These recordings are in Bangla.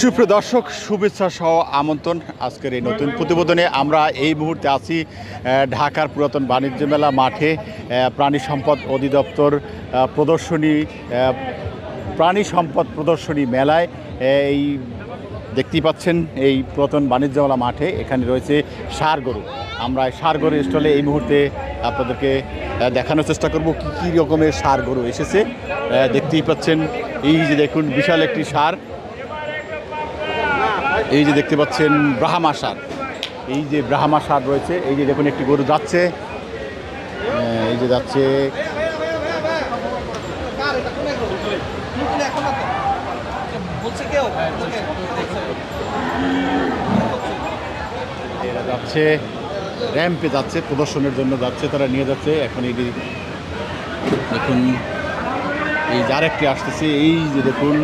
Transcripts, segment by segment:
সুপ্রিয় দর্শক, শুভেচ্ছা সহ আমন্ত্রণ আজকের এই নতুন প্রতিবেদনে। আমরা এই মুহূর্তে আছি ঢাকার পুরাতন বাণিজ্য মেলা মাঠে। প্রাণী সম্পদ অধিদপ্তর প্রদর্শনী প্রাণী সম্পদ প্রদর্শনী মেলায় এই দেখতেই পাচ্ছেন, এই পুরাতন বাণিজ্য মেলা মাঠে এখানে রয়েছে সার গরু। আমরা সার গরু স্টলে এই মুহূর্তে আপনাদেরকে দেখানোর চেষ্টা করব কী কী রকমের সার গরু এসেছে। দেখতেই পাচ্ছেন, এই যে দেখুন, বিশাল একটি সার। এই যে দেখতে পাচ্ছেন ব্রাহ্মা সার। এই যে ব্রাহ্মা সার রয়েছে, এই যে দেখুন একটি গরু যাচ্ছে। এই যে যাচ্ছে। এরা যাচ্ছে র্যাম্পে যাচ্ছে, প্রদর্শনের জন্য যাচ্ছে, তারা নিয়ে যাচ্ছে। এখন এই দেখুন, এই যে আরেকটি আসতেছে, এই যে দেখুন।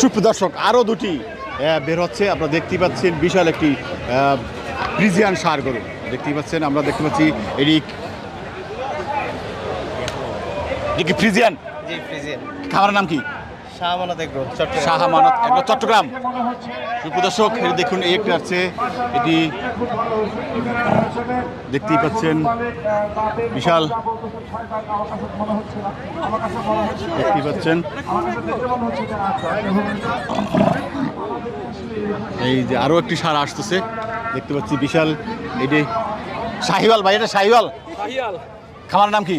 সুপ্রদর্শক আরও দুটি বের হচ্ছে। আপনারা দেখতেই পাচ্ছেন বিশাল একটি ফ্রিজিয়ান সার গরু। দেখতেই পাচ্ছেন আমরা দেখতে পাচ্ছি এটি ফ্রিজিয়ান? জি নাম কি? শাহমানত এগ্রো চট্টগ্রাম। সুপ্রদর্শক এটি দেখুন এই একটি আছে এটি দেখতেই পাচ্ছেন বিশাল। দেখতেই পাচ্ছেন। এই যে আরও একটি সার আসতেছে দেখতে পাচ্ছি বিশাল এটি শাহিওয়াল ভাই এটা শাহিওয়াল? খামার নাম কি?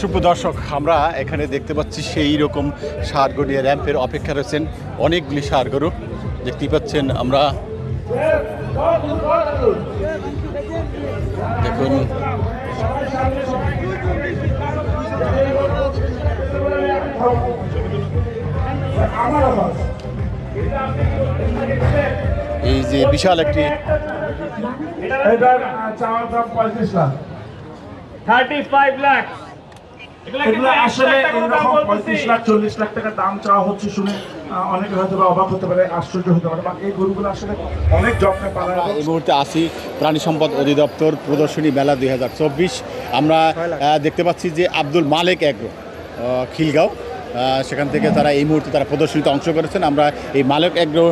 সুপ্রদর্শক আমরা এখানে দেখতে পাচ্ছি সেই রকম সার গরু নিয়ে র্যাম্পের অপেক্ষা রয়েছেন অনেকগুলি সার গরু দেখতেই পাচ্ছেন আমরা। দেখুন। এই যে বিশাল একটি পঁয়ত্রিশ লাখ। থার্টি ফাইভ লাখ এগুলো আসলে এরকম পঁয়ত্রিশ লাখ চল্লিশ লাখ টাকা দাম চাওয়া হচ্ছে শুনে অনেকে হয়তো অবাক হতে পারে আশ্চর্য হতে পারে। বা এই গরুগুলো আসলে অনেক যত্নে পালা এই মুহূর্তে আসি প্রাণী সম্পদ অধিদপ্তর প্রদর্শনী মেলা দুই হাজার চব্বিশ। আমরা দেখতে পাচ্ছি যে আব্দুল মালেক এগ্রো আহ, খিলগাঁও। সেখান থেকে তারা এই মুহূর্তে তারা প্রদর্শনীতে অংশ করেছেন। আমরা এই মালেক এগ্রো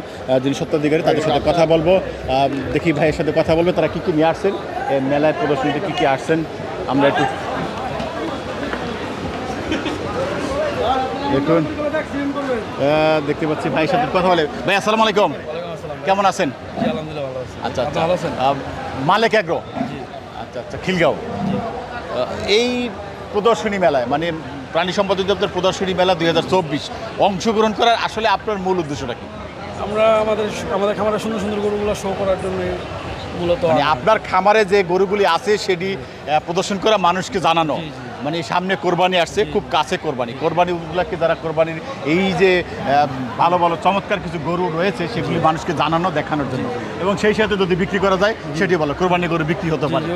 যিনি সত্যাধিকারী তাদের সাথে কথা বলব। দেখি ভাইয়ের সাথে কথা বলব তারা কী কী নিয়ে আসছেন? মেলায় প্রদর্শনীতে কী কী আসছেন? আমরা একটু দেখুন। দেখতে পাচ্ছি ভাই সাথে কথা বলে। ভাই আসসালামু আলাইকুম। কেমন আছেন? আচ্ছা আচ্ছা। ভালো আছেন? আহ, মালেক অ্যাগ্রো আচ্ছা আচ্ছা খিলগাঁও। এই প্রদর্শনী মেলায় মানে প্রাণী সম্পদ অধিদপ্তর প্রদর্শনী মেলা দুই হাজার চব্বিশ অংশগ্রহণ করার আসলে আপনার মূল উদ্দেশ্যটা কি? আমরা আমাদের আমাদের খামারে সুন্দর সুন্দর গরুগুলো শো করার জন্য মূলত মানে আপনার খামারে যে গরুগুলি আছে সেটি প্রদর্শন করা মানুষকে জানানো। মানে সামনে কোরবানি আসছে খুব কাছে কোরবানি। কোরবানি উপলক্ষে যারা কোরবানির এই যে ভালো ভালো চমৎকার কিছু গরু রয়েছে সেগুলি মানুষকে জানানো দেখানোর জন্য। এবং সেই সাথে যদি বিক্রি করা যায় সেটি ভালো কোরবানি গরু বিক্রি হতে পারে।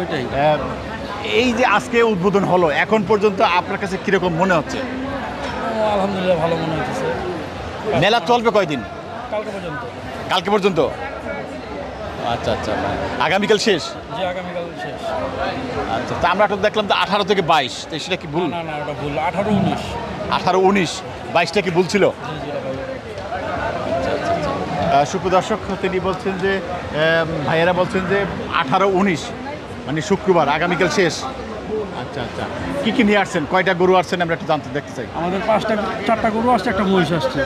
এই যে আজকে উদ্বোধন হলো এখন পর্যন্ত আপনার কাছে কীরকম মনে হচ্ছে? আলহামদুলিল্লাহ ভালো মনে হচ্ছে মেলা চলবে কয়দিন? কালকে পর্যন্ত। কালকে পর্যন্ত? আচ্ছা আচ্ছা আগামীকাল শেষ? জি আগামীকাল শেষ। আচ্ছা তা আমরা তো দেখলাম তো আঠারো থেকে বাইশ তো সেটা কি ভুল? না না ওটা ভুল। আঠারো উনিশ। আঠারো উনিশ বাইশটা কি ভুল ছিল। সুপ্রদর্শক তিনি বলছেন যে ভাইয়েরা বলছেন যে আঠারো উনিশ মানে শুক্রবার আগামীকাল শেষ। আচ্ছা আচ্ছা। কি কি নিয়ে আসছেন? কয়টা গরু আসছেন? আমরা একটু জানতে দেখতে চাই। আমাদের পাঁচটা চারটা গরু আসছে একটা মহিষ আসছে।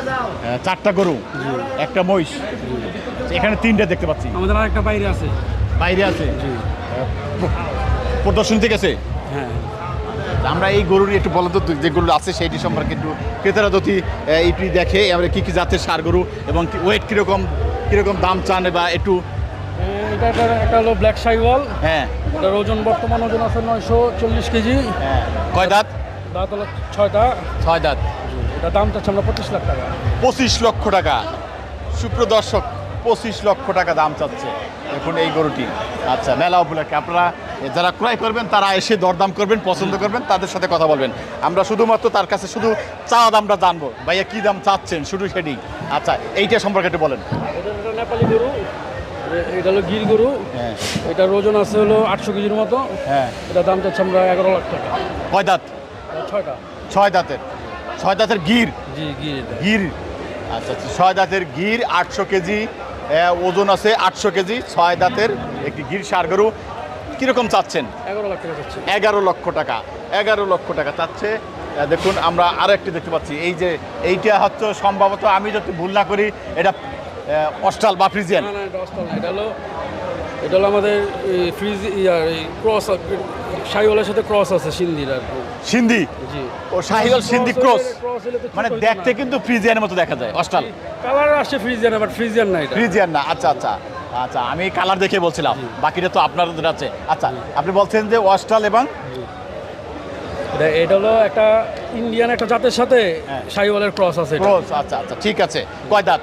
চারটা গরু? একটা মহিষ? এখানে তিনটা দেখতে পাচ্ছি। আমাদের আরেকটা বাইরে আছে। বাইরে আছে? প্রদর্শনী থেকে আছে? হ্যাঁ। আমরা এই গরুর একটু বলো তো যে গরু আছে সেইটি সম্পর্কে একটু ক্রেতারা যদি এটি দেখে আমরা কি কি জাতের সার গরু এবং ওয়েট কীরকম কীরকম দাম চান বা একটু এটা একটা একটা হলো ব্ল্যাক সাইওয়াল। হ্যাঁ। এটার ওজন বর্তমান ওজন আছে নয়শো চল্লিশ কেজি। হ্যাঁ। কয় দাঁত? দাঁত হলো ছয়টা ছয় দাঁত। এটা দাম চাচ্ছে আমরা পঁচিশ লাখ টাকা। পঁচিশ লক্ষ টাকা। সুপ্রদর্শক পঁচিশ লক্ষ টাকা দাম চাচ্ছে এখন এই গরুটি। আচ্ছা মেলা উপলক্ষে আপনারা যারা ক্রয় করবেন তারা এসে দরদাম করবেন পছন্দ করবেন তাদের সাথে কথা বলবেন। আমরা শুধুমাত্র তার কাছে শুধু চা দামটা জানব। ভাইয়া কী দাম চাচ্ছেন? শুধু সেটি। আচ্ছা এইটা সম্পর্কে একটু বলেন। নেপালি গরু। এটা হলো গির গরু। হ্যাঁ। এটার ওজন আছে হলো আটশো কেজির মতো। হ্যাঁ। এটা দাম চাচ্ছে আমরা এগারো লাখ টাকা। কয় দাঁত? ছয়টা। ছয় দাঁতের। ছয় দাঁতের গির? জি গির গির। আচ্ছা আচ্ছা। ছয় দাঁতের গির আটশো কেজি। ওজন আছে আটশো কেজি। ছয় দাঁতের একটি গির সার গরু। কীরকম চাচ্ছেন? এগারো লাখ টাকা চাচ্ছে। এগারো লক্ষ টাকা। এগারো লক্ষ টাকা চাচ্ছে। দেখুন আমরা আরও একটি দেখতে পাচ্ছি। এই যে এইটা হচ্ছে সম্ভবত আমি যদি ভুল না করি এটা আহ, অস্ট্রাল বা ফ্রিজিয়ান? এটা হলো এটা হলো আমাদের ফ্রিজ ইয়ার ক্রস সাইওয়ালের সাথে ক্রস আছে সিন্ধির আর সিন্ধি জি। ও শাহিওয়াল সিন্ধি ক্রস। মানে দেখতে কিন্তু ফ্রিজিয়ানের মতো দেখা যায় অস্ট্রাল। কালার আসছে ফ্রিজিয়ান বাট ফ্রিজিয়ান না এটা। ফ্রিজিয়ান না আচ্ছা আচ্ছা আচ্ছা আমি কালার দেখে বলছিলাম বাকিটা তো আপনাদের আছে। আচ্ছা আপনি বলছেন যে অস্ট্রাল এবং এটা- হলো একটা ইন্ডিয়ান একটা জাতের সাথে হ্যাঁ। সাইওয়ালের ক্রস আছে। ক্রস আচ্ছা আচ্ছা ঠিক আছে। কয় দাঁত?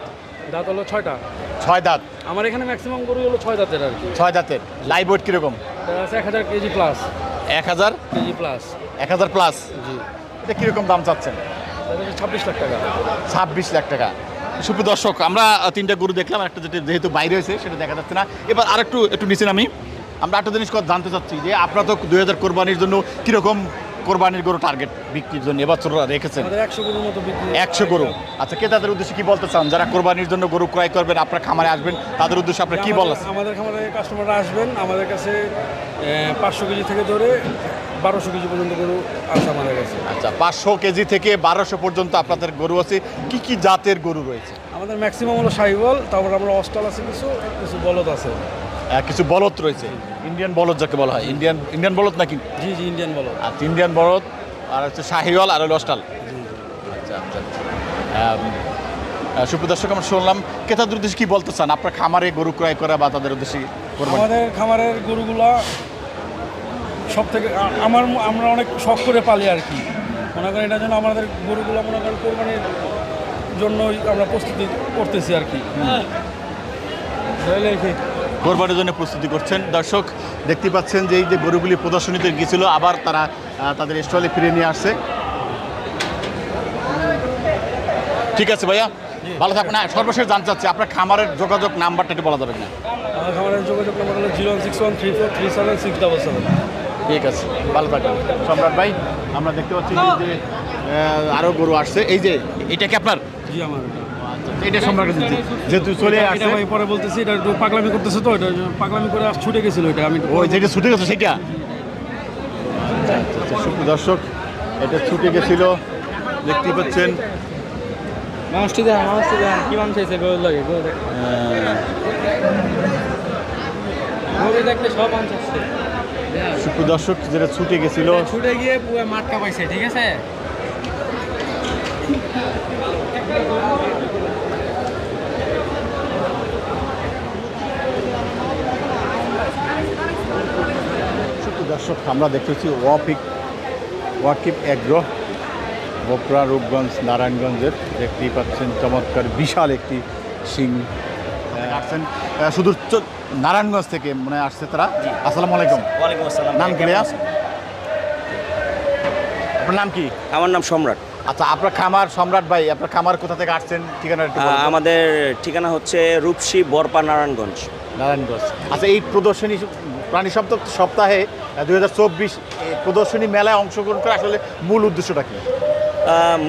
দাঁত হলো ছয়টা? ছয় দাঁত। আমার এখানে ম্যাক্সিমাম গরু হলো ছয় দাঁতের আর কি। ছয় দাঁতের। লাইভ ওয়েট কীরকম? আছে এক হাজার কেজি প্লাস এক হাজার? কেজি প্লাস এক হাজার প্লাস জি। এটা কীরকম দাম চাচ্ছেন? ছাব্বিশ লাখ টাকা। ছাব্বিশ লাখ টাকা। সুপ্রিয় দর্শক আমরা তিনটা গরু দেখলাম একটা যেটা যেহেতু বাইরে হয়েছে সেটা দেখা যাচ্ছে না। এবার আরেকটু একটু নিচে নামি। আমরা একটা জিনিস কথা জানতে চাচ্ছি যে আপনারা তো দুই হাজার কোরবানির জন্য কীরকম কোরবানির গরু টার্গেট বিক্রির জন্য এবছর রেখেছেন। একশো গরুর মতো বিক্রি একশো গরু। আচ্ছা কে তাদের উদ্দেশ্যে কি বলতে চান? যারা কোরবানির জন্য গরু ক্রয় করবেন আপনার খামারে আসবেন তাদের উদ্দেশ্যে আপনার কি বলার আমাদের- খামারে কাস্টমাররা আসবেন আমাদের কাছে পাঁচশো কেজি থেকে ধরে বারোশো কেজি পর্যন্ত গরু আছে আমাদের কাছে। আচ্ছা পাঁচশো কেজি থেকে বারোশো পর্যন্ত আপনাদের গরু আছে। কি কি জাতের গরু রয়েছে? আমাদের ম্যাক্সিমাম হলো সাইবল তারপর আমরা অস্টাল আছে কিছু কিছু বলদ আছে। কিছু বলদ রয়েছে। ইন্ডিয়ান বলদ যাকে বলা হয়। ইন্ডিয়ান ইন্ডিয়ান বলদ নাকি? জি জি ইন্ডিয়ান বলদ। আর ইন্ডিয়ান বলদ আর হচ্ছে শাহিওয়াল আর হলো অস্টাল। আচ্ছা আচ্ছা আচ্ছা। আহ, আমরা শুনলাম ক্রেতাদের উদ্দেশ্যে কি বলতে চান? আপনার খামারে গরু ক্রয় করা বা তাদের উদ্দেশ্যে আমাদের খামারের গরুগুলা সব থেকে আমার আমরা অনেক শখ করে পালি আর কি। মনে করেন এটার জন্য আমাদের গরুগুলো মনে করেন কোরবানির জন্যই আমরা প্রস্তুতি করতেছি আর কি? কোরবানির জন্য প্রস্তুতি করছেন। দর্শক দেখতে পাচ্ছেন যে এই যে গরুগুলি প্রদর্শনীতে গিয়েছিল আবার তারা তাদের স্টলে ফিরে নিয়ে আসছে। ঠিক আছে ভাইয়া ভালো থাকুন না সর্বশেষ জানতে চাচ্ছি আপনার খামারের যোগাযোগ নাম্বারটা একটু বলা যাবে না খামারের যোগাযোগ নাম্বার হলো zero six one three four three seven six double seven. ঠিক আছে ভালো থাকবেন। সম্রাট ভাই আমরা দেখতে পাচ্ছি যে যে, আহ, আরও গরু আসছে। এই যে এটা কি আপনার? জি আমার। এটা যেহেতু চলে আসছে ভাই পরে বলতেছি এটা একটু পাগলামি করতেছে তো এটা পাগলামি করে ছুটে গেছিল এটা আমি ওই যেটা ছুটে গেছে সেটা? আচ্ছা দর্শক এটা ছুটে গেছিল দেখতে পাচ্ছেন। মানুষটি দেখ মানুষটি দেখ কি মানুষ হয়েছে গরু লাগে? গরু দেখ গরু দেখলে সব মানুষ আসছে দর্শক যেটা ছুটে গেছিল ছুটে গিয়ে পুরো মাঠটা পাইছে ঠিক আছে? দর্শক আমরা দেখতেছি ওয়াপিক ওয়াকিপ অ্যাগ্রো বকরা রূপগঞ্জ নারায়ণগঞ্জের। দেখতেই পাচ্ছেন চমৎকার বিশাল একটি সিং আসছেন? শুধু নারায়ণগঞ্জ থেকে মনে আসছে তারা। আসসালাম আলাইকুম। ওয়ালাইকুম আসসালাম। নাম কি আপনার নাম কি? আমার নাম সম্রাট। আচ্ছা আপনার খামার সম্রাট ভাই আপনার খামার কোথা থেকে আসছেন ঠিকানা। আমাদের ঠিকানা হচ্ছে রূপসী বরপা নারায়ণগঞ্জ নারায়ণগঞ্জ আচ্ছা এই প্রদর্শনী প্রাণী সপ্তাহ সপ্তাহে দুই হাজার চব্বিশ প্রদর্শনী মেলায় অংশগ্রহণ করে আসলে মূল উদ্দেশ্যটা কি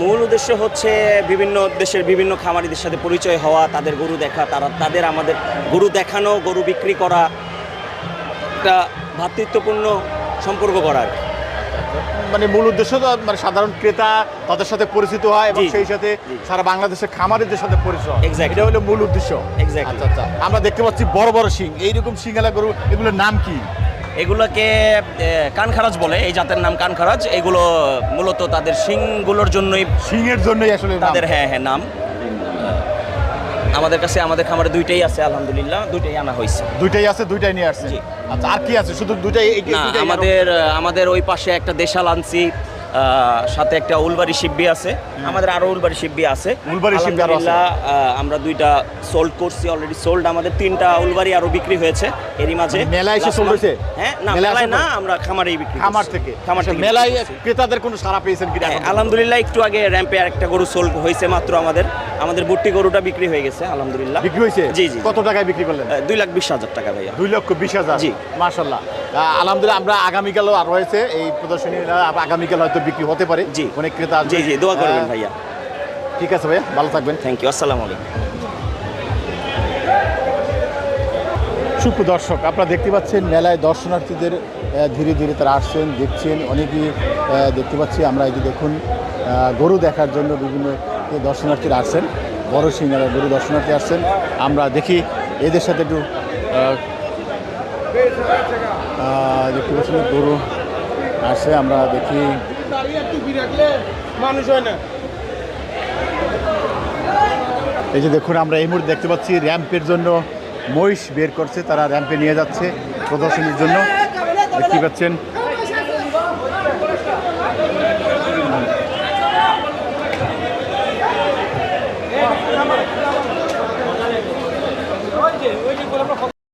মূল উদ্দেশ্য হচ্ছে বিভিন্ন দেশের বিভিন্ন খামারিদের সাথে পরিচয় হওয়া তাদের গরু দেখা তারা তাদের আমাদের গরু দেখানো গরু বিক্রি করা একটা ভ্রাতৃত্বপূর্ণ সম্পর্ক করা আর কি। মানে মূল উদ্দেশ্য তো মানে সাধারণ ক্রেতা তাদের সাথে পরিচিত হয় এবং সেই সাথে সারা বাংলাদেশের খামারিদের সাথে পরিচয় Exactly. এটা হলো মূল উদ্দেশ্য. আচ্ছা আচ্ছা। আমরা দেখতে পাচ্ছি বড় বড় শিং। এইরকম সিঙ্গালা গরু এগুলোর নাম কি? এগুলোকে কানখারাজ বলে। এই জাতের নাম কানখারাজ। এগুলো মূলত তাদের শিংগুলোর জন্যই সিংয়ের জন্যই আসলে তাদের হ্যাঁ হ্যাঁ নাম। আমাদের কাছে আমাদের খামারে দুইটাই আছে আলহামদুলিল্লাহ দুইটাই আনা হয়েছে। দুইটাই আছে দুইটাই নিয়ে আসছে। জি। আচ্ছা আর কি আছে? শুধু দুইটাই না আমাদের আমাদের ওই পাশে একটা দেশাল আনছি সাথে একটা উলবাড়ি শিব্বি আছে। আমাদের আরও উলবাড়ি শিব্বি আছে। উলবাড়ি শিব্বি। আমরা দুইটা সোল্ড করছি অলরেডি সোল্ড আমাদের তিনটা উলবাড়ি আরও বিক্রি হয়েছে এরই মাঝে। মেলায় এসে month- হয়েছে? হ্যাঁ না মেলায় না আমরা খামারেই বিক্রি খামার থেকে? খামার আচ্ছা, থেকে মেলায় ক্রেতাদের কোনো সারা পেয়েছেন কিনা? হ্যাঁ, আলহামদুলিল্লাহ একটু আগে র্যাম্পে একটা গরু সোল্ড হয়েছে মাত্র আমাদের। আমাদের বুট্টি গরুটা বিক্রি হয়ে গেছে আলহামদুলিল্লাহ। বিক্রি হয়েছে? জি জি কত টাকায় বিক্রি করলেন? দুই লাখ বিশ হাজার টাকা ভাইয়া। দুই লক্ষ বিশ হাজার? জি। মার্শাল্লাহ আলহামদুলিল্লাহ আমরা আগামীকালও আর রয়েছে এই প্রদর্শনী আগামীকাল হয়তো বিক্রি হতে পারে। জি। অনেক ক্রেতা জি জি দোয়া করবেন ভাইয়া। ঠিক আছে ভাইয়া ভালো থাকবেন। থ্যাংক ইউ আসসালামু আলাইকুম। সুপ্র দর্শক আপনারা দেখতে পাচ্ছেন মেলায় দর্শনার্থীদের ধীরে ধীরে তারা আসছেন দেখছেন। অনেকেই দেখতে পাচ্ছি আমরা এই দেখুন গরু দেখার জন্য বিভিন্ন দর্শনার্থীরা আসছেন, বড় সিংহারা গরু দর্শনার্থী আসছেন। আমরা দেখি এদের সাথে একটু দেখতে পাচ্ছি গরু আসে, আমরা দেখি। এই যে দেখুন, আমরা এই মুহূর্তে দেখতে পাচ্ছি র্যাম্পের জন্য মহিষ বের করছে, তারা র্যাম্পে নিয়ে যাচ্ছে প্রদর্শনীর জন্য। দেখতে পাচ্ছেন